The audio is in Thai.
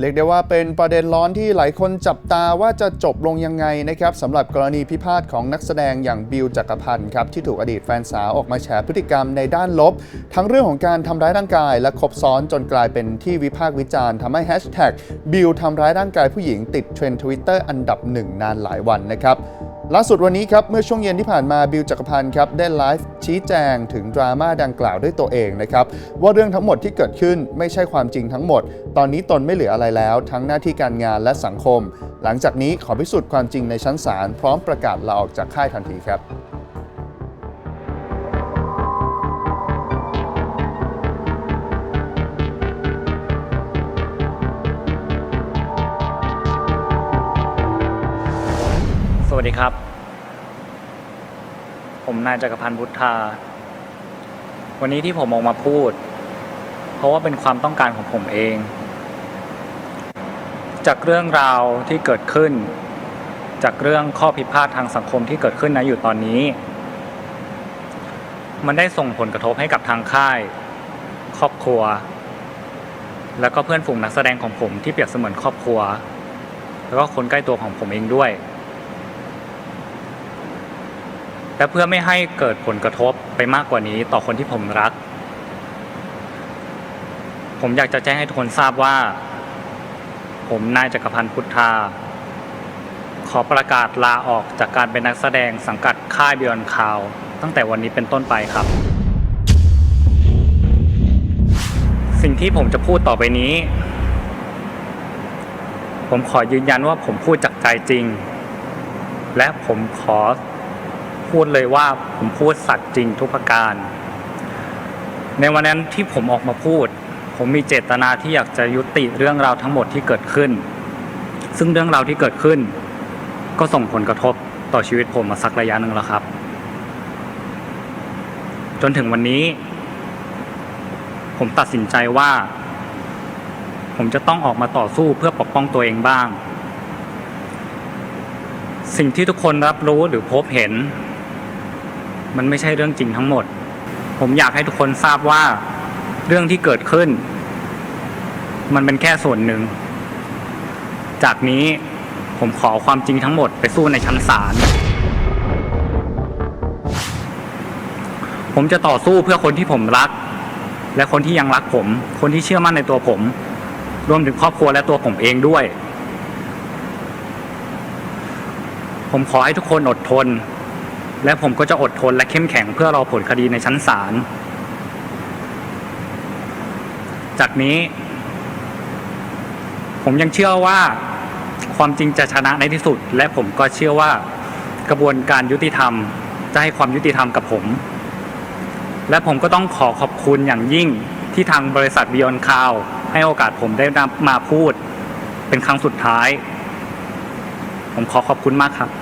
เรียกได้ว่าเป็นประเด็นร้อนที่หลายคนจับตาว่าจะจบลงยังไงนะครับสำหรับกรณีพิพาทของนักแสดงอย่างบิลจักรพันธ์ครับที่ถูกอดีตแฟนสาวออกมาแฉพฤติกรรมในด้านลบ ทั้งเรื่องของการทำร้ายร่างกาย และคบซ้อนจนกลายเป็นที่วิพากษ์วิจารณ์ทำให้แฮชแท็กบิลทำร้ายร่างกายผู้หญิงติดเทรนด์ทวิตเตอร์อันดับหนึ่งนานหลายวันนะครับ ล่าสุดวันนี้ครับเมื่อช่วงเย็นที่ผ่านมาบิลจักรพันธ์ครับได้ไลฟ์ชี้แจงถึงดราม่าดังกล่าวด้วยตัวเองนะครับว่าเรื่องทั้งหมดที่เกิดขึ้นไม่ใช่ความจริงทั้งหมด ตอนนี้ตนไม่เหลืออะไรแล้ว ทั้งหน้าที่การงานและสังคม หลังจากนี้ขอพิสูจน์ความจริงในชั้นศาลพร้อมประกาศลาออกจากค่ายทันทีครับสวัสดีครับ ผมนายจักรพันธ์พุทธา วันนี้ที่ผมออกมาพูด เพราะว่าเป็นความต้องการของผมเอง จากเรื่องราวที่เกิดขึ้น จากเรื่องข้อพิพาททางสังคมที่เกิดขึ้นนะอยู่ตอนนี้ มันได้ส่งผลกระทบให้กับทางค่าย ครอบครัว แล้วก็เพื่อนฝูงนักแสดงของผมที่เปรียบเสมือนครอบครัว แล้วก็คนใกล้ตัวของผมเองด้วย และเพื่อไม่ให้เกิดผลกระทบไปมากกว่านี้ต่อคนที่ผมรัก ผมอยากจะแจ้งให้ทุกคนทราบว่า ผมนายจักรพันธ์พุทธา ขอประกาศลาออกจากการเป็นนักแสดงสังกัดค่ายบิออนคาวตั้งแต่วันนี้เป็นต้นไปครับ สิ่งที่ผมจะพูดต่อไปนี้ ผมขอยืนยันว่าผมพูดจากใจจริง และผมขอ พูดเลยว่าผมพูดสัตย์จริงทุกประการ ในวันนั้นที่ผมออกมาพูด ผมมีเจตนาที่อยากจะยุติเรื่องราวทั้งหมดที่เกิดขึ้น ซึ่งเรื่องราวที่เกิดขึ้น ก็ส่งผลกระทบต่อชีวิตผมมาสักระยะหนึ่งแล้วครับ จนถึงวันนี้ ผมตัดสินใจว่า ผมจะต้องออกมาต่อสู้เพื่อปกป้องตัวเองบ้างสิ่งที่ทุกคนรับรู้หรือพบเห็น มันไม่ใช่เรื่องจริงทั้งหมด ผมอยากให้ทุกคนทราบว่าเรื่องที่เกิดขึ้น มันเป็นแค่ส่วนหนึ่ง จากนี้ผมขอความจริงทั้งหมดไปสู้ในชั้นศาลผมจะต่อสู้เพื่อคนที่ผมรัก และคนที่ยังรักผม คนที่เชื่อมั่นในตัวผม รวมถึงครอบครัวและตัวผมเองด้วย ผมขอให้ทุกคนอดทน และผมก็จะอดทนและเข้มแข็งเพื่อรอผลคดีในชั้นศาล จากนี้ ผมยังเชื่อว่าความจริงจะชนะในที่สุด และผมก็เชื่อว่ากระบวนการยุติธรรม จะให้ความยุติธรรมกับผม และผมก็ต้องขอขอบคุณอย่างยิ่งที่ทางบริษัทบิออนคาวให้โอกาสผมได้นำมาพูด เป็นครั้งสุดท้าย ผมขอขอบคุณมากครับ